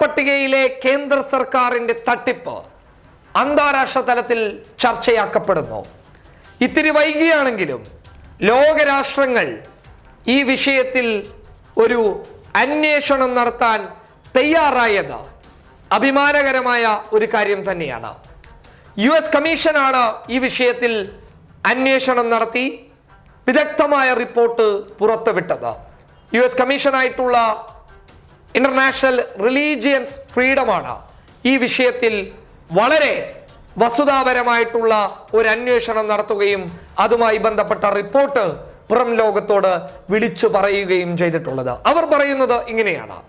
പട്ടികയിലെ കേന്ദ്ര സർക്കാരിന്റെ തട്ടിപ്പ് അന്താരാഷ്ട്ര തലത്തിൽ ചർച്ചയാക്കപ്പെടുന്നു. ഇത്തിരി വൈകിയാണെങ്കിലും ലോകരാഷ്ട്രങ്ങൾ ഈ വിഷയത്തിൽ ഒരു അന്വേഷണം നടത്താൻ തയ്യാറായത് അഭിമാനകരമായ ഒരു കാര്യം തന്നെയാണ്. യു എസ് കമ്മീഷനാണ് ഈ വിഷയത്തിൽ അന്വേഷണം നടത്തി വിദഗ്ധമായ റിപ്പോർട്ട് പുറത്തുവിട്ടത്. യു എസ് കമ്മീഷനായിട്ടുള്ള ഇന്റർനാഷണൽ റിലീജിയൻസ് ഫ്രീഡമാണ് ഈ വിഷയത്തിൽ വളരെ വസ്തുതാപരമായിട്ടുള്ള ഒരു അന്വേഷണം നടത്തുകയും അതുമായി ബന്ധപ്പെട്ട റിപ്പോർട്ട് പുറം ലോകത്തോട് വിളിച്ചു പറയുകയും ചെയ്തിട്ടുള്ളത്. അവർ പറയുന്നത് ഇങ്ങനെയാണ്.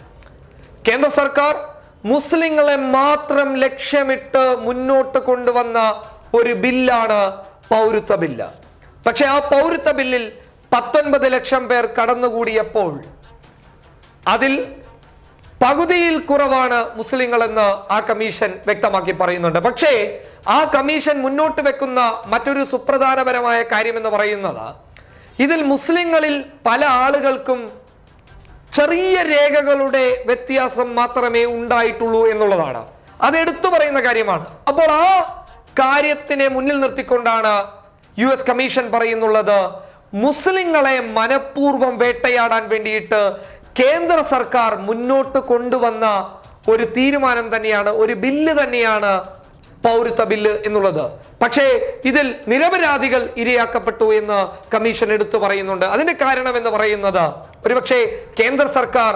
കേന്ദ്ര സർക്കാർ മുസ്ലിങ്ങളെ മാത്രം ലക്ഷ്യമിട്ട് മുന്നോട്ട് കൊണ്ടുവന്ന ഒരു ബില്ലാണ് പൗരത്വ ബില്ല്. പക്ഷെ ആ പൗരത്വ ബില്ലിൽ പത്തൊൻപത് ലക്ഷം പേർ കടന്നുകൂടിയപ്പോൾ അതിൽ പകുതിയിൽ കുറവാണ് മുസ്ലിങ്ങളെന്ന് ആ കമ്മീഷൻ വ്യക്തമാക്കി പറയുന്നുണ്ട്. പക്ഷേ ആ കമ്മീഷൻ മുന്നോട്ട് വെക്കുന്ന മറ്റൊരു സുപ്രധാനപരമായ കാര്യം എന്ന് പറയുന്നത് ഇതിൽ മുസ്ലിങ്ങളിൽ പല ആളുകൾക്കും ചെറിയ രേഖകളുടെ വ്യത്യാസം മാത്രമേ ഉണ്ടായിട്ടുള്ളൂ എന്നുള്ളതാണ്. അത് എടുത്തു പറയുന്ന കാര്യമാണ്. അപ്പോൾ ആ കാര്യത്തിനെ മുന്നിൽ നിർത്തിക്കൊണ്ടാണ് യു എസ് കമ്മീഷൻ പറയുന്നുള്ളത് മുസ്ലിങ്ങളെ മനഃപൂർവം വേട്ടയാടാൻ വേണ്ടിയിട്ട് കേന്ദ്ര സർക്കാർ മുന്നോട്ട് കൊണ്ടുവന്ന ഒരു തീരുമാനം തന്നെയാണ് ഒരു ബില്ല് തന്നെയാണ് പൗരത്വ ബില്ല് എന്നുള്ളത്. പക്ഷേ ഇതിൽ നിരപരാധികൾ ഇരയാക്കപ്പെട്ടു എന്ന് കമ്മീഷൻ എടുത്തു പറയുന്നുണ്ട്. അതിന്റെ കാരണം എന്ന് പറയുന്നത് ഒരുപക്ഷെ കേന്ദ്ര സർക്കാർ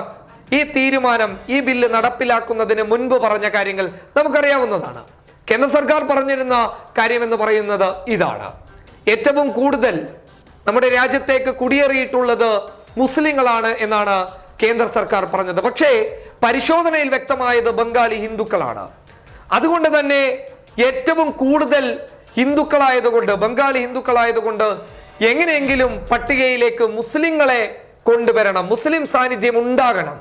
ഈ തീരുമാനം ഈ ബില്ല് നടപ്പിലാക്കുന്നതിന് മുൻപ് പറഞ്ഞ കാര്യങ്ങൾ നമുക്കറിയാവുന്നതാണ്. കേന്ദ്ര സർക്കാർ പറഞ്ഞിരുന്ന കാര്യം എന്ന് പറയുന്നത് ഇതാണ്. ഏറ്റവും കൂടുതൽ നമ്മുടെ രാജ്യത്തേക്ക് കുടിയേറിയിട്ടുള്ളത് മുസ്ലിങ്ങളാണ് എന്നാണ് കേന്ദ്ര സർക്കാർ പറഞ്ഞത്. പക്ഷേ പരിശോധനയിൽ വ്യക്തമായത് ബംഗാളി ഹിന്ദുക്കളാണ്. അതുകൊണ്ട് തന്നെ ഏറ്റവും കൂടുതൽ ഹിന്ദുക്കളായതുകൊണ്ട് ബംഗാളി ഹിന്ദുക്കളായതുകൊണ്ട് എങ്ങനെയെങ്കിലും പട്ടികയിലേക്ക് മുസ്ലിങ്ങളെ കൊണ്ടുവരണം മുസ്ലിം സാന്നിധ്യം ഉണ്ടാകണം.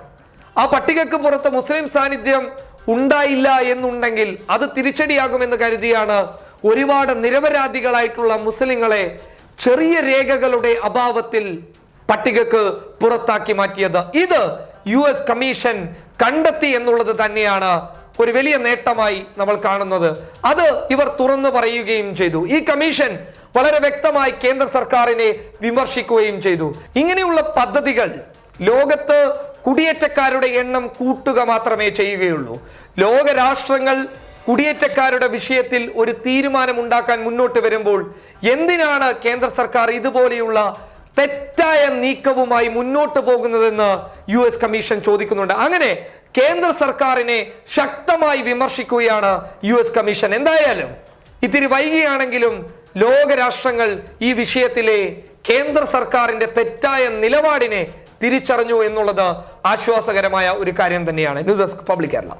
ആ പട്ടികക്ക് പുറത്ത് മുസ്ലിം സാന്നിധ്യം ഉണ്ടായില്ല എന്നുണ്ടെങ്കിൽ അത് തിരിച്ചടിയാകുമെന്ന് കരുതിയാണ് ഒരുപാട് നിരപരാധികളായിട്ടുള്ള മുസ്ലിങ്ങളെ ചെറിയ രേഖകളുടെ അഭാവത്തിൽ പട്ടികക്ക് പുറത്താക്കി മാറ്റിയത്. ഇത് യു എസ് കമ്മീഷൻ കണ്ടെത്തി എന്നുള്ളത് തന്നെയാണ് ഒരു വലിയ നേട്ടമായി നമ്മൾ കാണുന്നത്. അത് ഇവർ തുറന്നു പറയുകയും ചെയ്തു. ഈ കമ്മീഷൻ വളരെ വ്യക്തമായി കേന്ദ്ര സർക്കാരിനെ വിമർശിക്കുകയും ചെയ്തു. ഇങ്ങനെയുള്ള പദ്ധതികൾ ലോകത്ത് കുടിയേറ്റക്കാരുടെ എണ്ണം കൂട്ടുക മാത്രമേ ചെയ്യുകയുള്ളൂ. ലോകരാഷ്ട്രങ്ങൾ കുടിയേറ്റക്കാരുടെ വിഷയത്തിൽ ഒരു തീരുമാനം ഉണ്ടാക്കാൻ മുന്നോട്ട് വരുമ്പോൾ എന്തിനാണ് കേന്ദ്ര സർക്കാർ ഇതുപോലെയുള്ള തെറ്റായ നീക്കവുമായി മുന്നോട്ട് പോകുന്നതെന്ന് യു എസ് കമ്മീഷൻ ചോദിക്കുന്നുണ്ട്. അങ്ങനെ കേന്ദ്ര സർക്കാരിനെ ശക്തമായി വിമർശിക്കുകയാണ് യു എസ് കമ്മീഷൻ. എന്തായാലും ഇത്തിരി വൈകിയാണെങ്കിലും ലോകരാഷ്ട്രങ്ങൾ ഈ വിഷയത്തിലെ കേന്ദ്ര സർക്കാരിന്റെ തെറ്റായ നിലപാടിനെ തിരിച്ചറിഞ്ഞു എന്നുള്ളത് ആശ്വാസകരമായ ഒരു കാര്യം തന്നെയാണ്. News desk public Kerala.